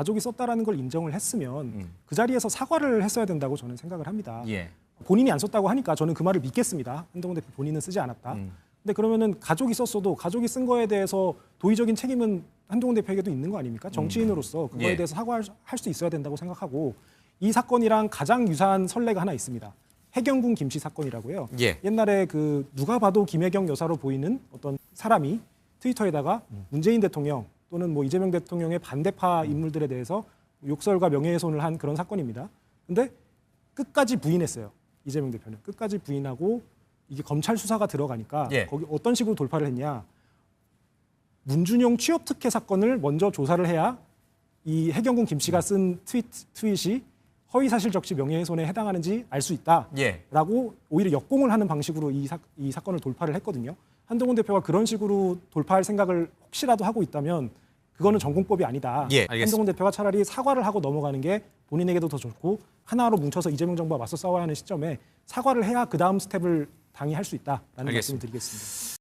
가족이 썼다라는 걸 인정을 했으면 음. 그 자리에서 사과를 했어야 된다고 저는 생각을 합니다. 예. 본인이 안 썼다고 하니까 저는 그 말을 믿겠습니다. 한동훈 대표 본인은 쓰지 않았다. 음. 근데 그러면은 가족이 썼어도 가족이 쓴 거에 대해서 도의적인 책임은 한동훈 대표에게도 있는 거 아닙니까? 정치인으로서 그거에 예. 대해서 사과할 수 있어야 된다고 생각하고 이 사건이랑 가장 유사한 선례가 하나 있습니다. 해경군 김씨 사건이라고요. 예. 옛날에 그 누가 봐도 김혜경 여사로 보이는 어떤 사람이 트위터에다가 문재인 대통령 또는 뭐 이재명 대통령의 반대파 인물들에 대해서 욕설과 명예훼손을 한 그런 사건입니다. 근데 끝까지 부인했어요. 이재명 대표는 끝까지 부인하고 이게 검찰 수사가 들어가니까 예. 거기 어떤 식으로 돌파를 했냐? 문준용 취업 특혜 사건을 먼저 조사를 해야 이 해경군 김 씨가 쓴 트윗 트윗이 허위 사실 적시 명예훼손에 해당하는지 알 수 있다. 예. 라고 오히려 역공을 하는 방식으로 이, 사, 이 사건을 돌파를 했거든요. 한동훈 대표가 그런 식으로 돌파할 생각을 혹시라도 하고 있다면 그거는 전공법이 아니다. 예, 알겠습니다. 한동훈 대표가 차라리 사과를 하고 넘어가는 게 본인에게도 더 좋고 하나로 뭉쳐서 이재명 정부와 맞서 싸워야 하는 시점에 사과를 해야 그 다음 스텝을 당이 할 수 있다라는 알겠습니다. 말씀을 드리겠습니다.